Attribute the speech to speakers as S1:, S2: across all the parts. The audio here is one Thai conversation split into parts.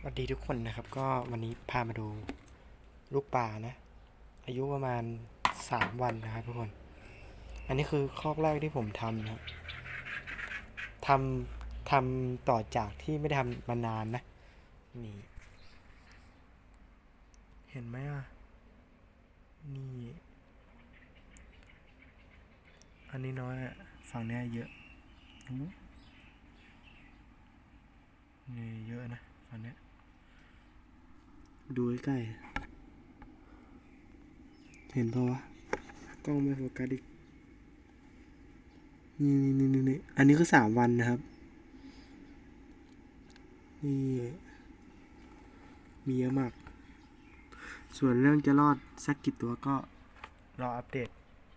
S1: สวัสดีทุกคนนะครับ ก็วันนี้พามาดูลูกปลานะ อายุประมาณสามวันนะครับทุกคน อันนี้คือคอกแรกที่ผมทำนะครับทำทำต่อจากที่ไม่ได้ทำมานานนะนี่เห็นไหมอะนี่อันนี้น้อยอะฝั่งนี้เยอะนี่เยอะนะฝั่งนี้ ดูใกล้เห็นปะวะกล้องไม่โฟกัสอีกนี่นี่นี่นี่อันนี้คือสามวันนะครับ นี่ มีเยอะมาก ส่วนเรื่องจะรอดสักกี่ตัวก็รออัปเดต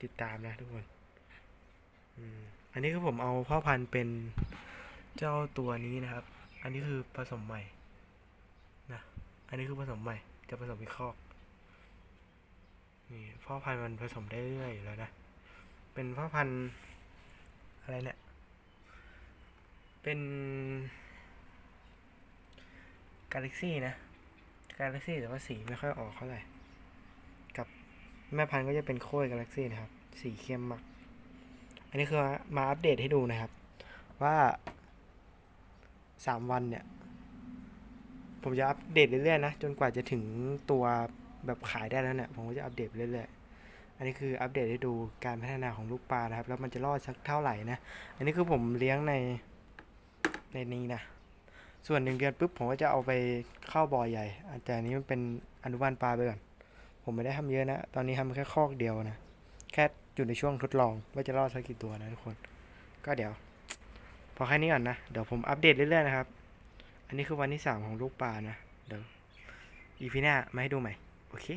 S1: ติดตามนะทุกคน อันนี้คือผมเอาพ่อพันธุ์เป็นเจ้าตัวนี้นะครับ อันนี้คือผสมใหม่ อันนี้คือผสมใหม่ จะผสมอีกคอก นี่พ่อพันธุ์มันผสมได้เรื่อยอยู่แล้วนะ เป็นพ่อพันธุ์อะไรเนี่ย เป็นกาแล็กซี่นะ กาแล็กซี่แต่ว่าสีไม่ค่อยออกเท่าไหร่ กับแม่พันธุ์ก็จะเป็นโค้ยกาแล็กซี่นะครับ สีเข้มมาก อันนี้คือมาอัปเดตให้ดูนะครับ ว่าสามวันเนี่ย ผมจะอัปเดตเรื่อยๆนะ จนกว่าจะถึงตัวแบบขายได้แล้วเนี่ย ผมก็จะอัปเดตเรื่อยๆ อันนี้คืออัปเดตให้ดูการพัฒนาของลูกปลานะครับ แล้วมันจะรอดสักเท่าไหร่นะ อันนี้คือผมเลี้ยงในในนี้นะ ส่วนหนึ่งเดือนปุ๊บผมก็จะเอาไปเข้าบ่อใหญ่ แต่อันนี้มันเป็นอนุบาลปลาไปก่อน ผมไม่ได้ทำเยอะนะ ตอนนี้ทำแค่คอกเดียวนะ แค่อยู่ในช่วงทดลองว่าจะรอดสักกี่ตัวนะทุกคน ก็เดี๋ยว พอแค่นี้ก่อนนะ เดี๋ยวผมอัปเดตเรื่อยๆนะครับ อันนี้คือวันที่สามของลูกปลานะ เดี๋ยวอีพีหน้ามาให้ดูใหม่ โอเค